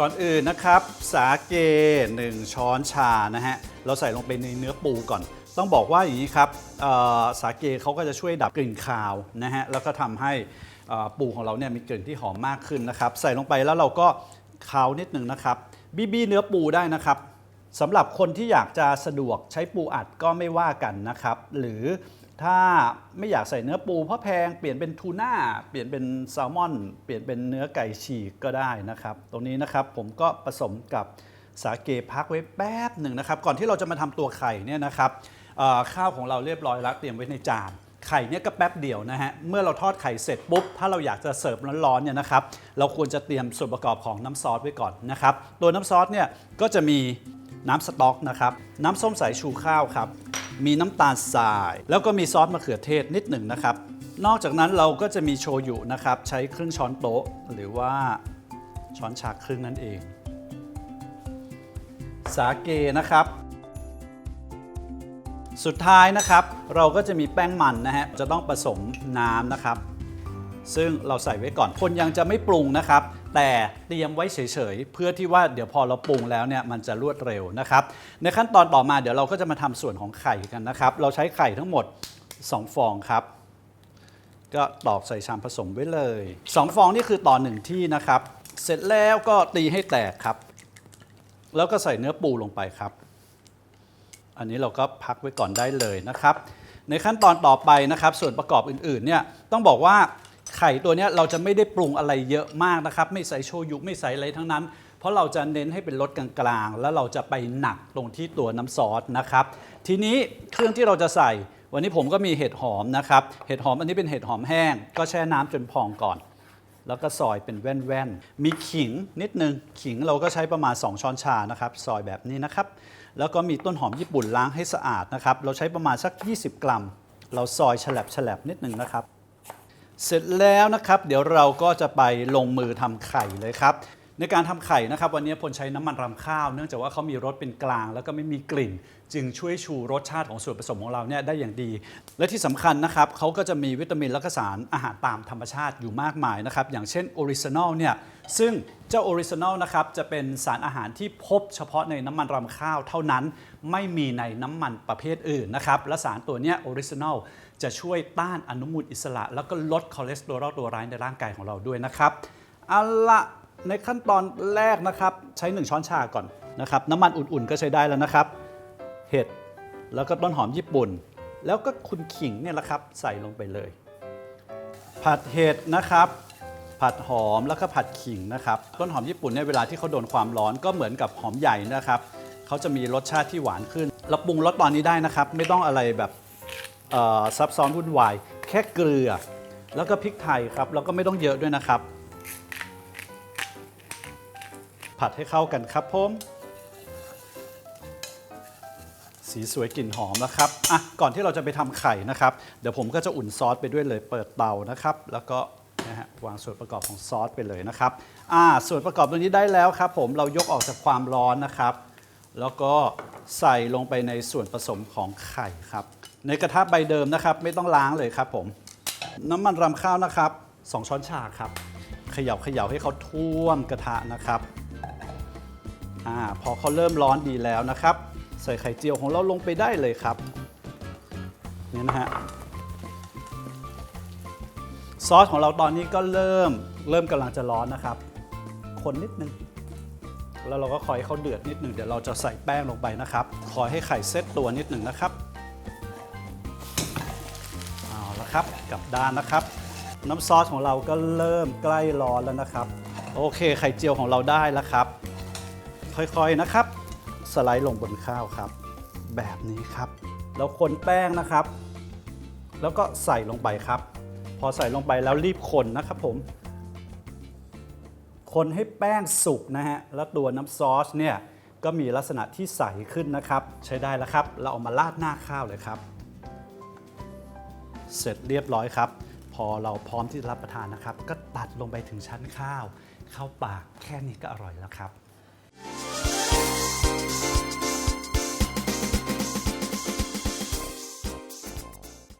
ก่อนอื่นนะครับ สาเก 1 ช้อนชานะฮะ เราใส่ลงไปในเนื้อปูก่อน ต้องบอกว่าอย่างนี้ครับสาเกเขาก็จะช่วยดับกลิ่นคาวนะฮะ แล้วก็ทำให้ปูของเราเนี่ยมีกลิ่นที่หอมมากขึ้นนะครับ ใส่ลงไปแล้วเราก็คาวนิดนึงนะครับบีบีเนื้อปูได้นะครับสำหรับคนที่อยากจะสะดวกใช้ปูอัดก็ไม่ว่ากันนะครับ หรือ ถ้าไม่อยากใส่เนื้อปูเพราะแพงเปลี่ยนเป็นทูน่าเปลี่ยนเป็นแซลมอน เปลี่ยนเป็นเนื้อไก่ฉีกก็ได้นะครับ ตรงนี้นะครับผมก็ผสมกับสาเกพักไว้แป๊บหนึ่งนะครับ ก่อนที่เราจะมาทำตัวไข่เนี่ยนะครับข้าวของเราเรียบร้อยแล้วเตรียมไว้ในจานไข่เนี่ยก็แป๊บเดียวนะฮะ เมื่อเราทอดไข่เสร็จปุ๊บ ถ้าเราอยากจะเสิร์ฟร้อนๆเนี่ยนะครับ เราควรจะเตรียมส่วนประกอบของน้ำซอสไว้ก่อนนะครับ ตัวน้ำซอสเนี่ยก็จะมีน้ำสต๊อกนะครับ น้ำส้มสายชูข้าวครับ มีน้ำตาลทราย แล้วก็มีซอสมะเขือเทศนิดหนึ่งนะครับ นอกจากนั้นเราก็จะมีโชยุนะครับ ใช้ครึ่งช้อนโต๊ะ หรือว่าช้อนชาครึ่งนั่นเอง สาเกนะครับ สุดท้ายนะครับ เราก็จะมีแป้งมันนะฮะจะต้องผสมน้ำนะครับ ซึ่งเราใส่ไว้ก่อน คนยังจะไม่ปรุงนะครับ แต่เตรียมไว้เฉยๆ เพื่อที่ว่าเดี๋ยวพอเราปรุงแล้วเนี่ยมันจะรวดเร็วนะครับ ในขั้นตอนต่อมาเดี๋ยวเราก็จะมาทำส่วนของไข่กันนะครับ เราใช้ไข่ทั้งหมด 2 ฟองครับ ก็ตอกใส่ชามผสมไว้เลย 2 ฟองนี่คือต่อหนึ่งที่นะครับ เสร็จแล้วก็ตีให้แตกครับ แล้วก็ใส่เนื้อปูลงไปครับ อันนี้เราก็พักไว้ก่อนได้เลยนะครับ ในขั้นตอนต่อไปนะครับ ส่วนประกอบอื่นๆเนี่ยต้องบอกว่า ไข่ตัวนี้เราจะไม่ได้ปรุงอะไรเยอะมากนะครับ ไม่ใส่โชยุไม่ใส่อะไรทั้งนั้น เพราะเราจะเน้นให้เป็นรสกลางๆ แล้วเราจะไปหนักตรงที่ตัวน้ำซอสนะครับ ทีนี้เครื่องที่เราจะใส่ วันนี้ผมก็มีเห็ดหอมนะครับ เห็ดหอมอันนี้เป็นเห็ดหอมแห้ง ก็แช่น้ำจนพองก่อน แล้วก็ซอยเป็นแว่นๆ มีขิงนิดนึง ขิงเราก็ใช้ประมาณ 2 ช้อนชานะครับ ซอยแบบนี้นะครับ แล้วก็มีต้นหอมญี่ปุ่นล้างให้สะอาดนะครับ เราใช้ประมาณสัก 20 กรัม เราซอยฉลับๆนิดนึงนะครับ เสร็จแล้วนะครับ เดี๋ยวเราก็จะไปลงมือทำไข่เลยครับ ในการทำไข่นะครับวันนี้พลใช้น้ำมันรำข้าว เนื่องจากว่าเขามีรสเป็นกลาง แล้วก็ไม่มีกลิ่น จึงช่วยชูรสชาติของส่วนผสมของเราเนี่ยได้อย่างดี และที่สำคัญนะครับเขาก็จะมีวิตามินและก็สารอาหารตามธรรมชาติอยู่มากมายนะครับอย่างเช่นออริจินอลเนี่ยซึ่งเจ้าออริจินอลนะครับจะเป็นสารอาหารที่พบเฉพาะในน้ำมันรำข้าวเท่านั้น ไม่มีในน้ำมันประเภทอื่นนะครับและสารตัวเนี้ยออริจินอลจะช่วยต้านอนุมูลอิสระ แล้วก็ลดคอเลสเตอรอลตัวร้ายในร่างกายของเราด้วยนะครับเอาละ ในขั้นตอนแรกนะครับ ใช้ 1 ช้อนชาก่อนนะครับ น้ำมันอุ่นๆก็ใช้ได้แล้วนะครับ เห็ดแล้วก็ต้นหอมญี่ปุ่น แล้วก็คุณขิงเนี่ยแหละครับ ใส่ลงไปเลย ผัดเห็ดนะครับ ผัดหอมแล้วก็ผัดขิงนะครับ ต้นหอมญี่ปุ่นเนี่ยเวลาที่เขาโดนความร้อนก็เหมือนกับหอมใหญ่นะครับเขาจะมีรสชาติที่หวานขึ้นเราปรุงรสตอนนี้ได้นะครับ ไม่ต้องอะไรแบบซับซ้อนวุ่นวาย แค่เกลือ แล้วก็พริกไทยครับแล้วก็ไม่ต้องเยอะด้วยนะครับ ผัดให้เข้ากันครับผมสีสวยกลิ่นหอมแล้วครับอะก่อนที่เราจะไปทำไข่นะครับ เดี๋ยวผมก็จะอุ่นซอสไปด้วยเลยเปิดเตานะครับ แล้วก็นะฮะวางส่วนประกอบของซอสไปเลยนะครับอ่าส่วนประกอบตัวนี้ได้แล้วครับ ผมเรายกออกจากความร้อนนะครับ แล้วก็ใส่ลงไปในส่วนผสมของไข่ครับ ในกระทะใบเดิมนะครับ ไม่ต้องล้างเลยครับผม น้ำมันรำข้าวนะครับ 2 ช้อนชาครับเขย่าเขย่าให้เขาท่วมกระทะนะครับ อาพอเขาเริ่มร้อนดีแล้วนะครับ ใส่ไข่เจียวของเราลงไปได้เลยครับนี่นะฮะซอสของเราตอนนี้ก็เริ่มเริ่มกำลังจะร้อนนะครับ คนนิดนึง แล้วเราก็คอยให้เขาเดือดนิดหนึ่งเดี๋ยวเราจะใส่แป้งลงไปนะครับ คอยให้ไข่เซตตัวนิดหนึ่งนะครับเอาละครับกลับด้านนะครับ น้ำซอสของเราก็เริ่มใกล้ร้อนแล้วนะครับ โอเคไข่เจียวของเราได้แล้วครับ ค่อยๆนะครับ สไลด์ลงบนข้าวครับ แบบนี้ครับ แล้วคนแป้งนะครับ แล้วก็ใส่ลงไปครับ พอใส่ลงไปแล้วรีบคนนะครับผม คนให้แป้งสุกนะฮะแล้วตัวน้ำซอสเนี่ยก็มีลักษณะที่ใสขึ้นนะครับ ใช้ได้แล้วครับ เราเอามาราดหน้าข้าวเลยครับ เสร็จเรียบร้อยครับ พอเราพร้อมที่จะรับประทานนะครับ ก็ตัดลงไปถึงชั้นข้าว เข้าปากแค่นี้ก็อร่อยแล้วครับ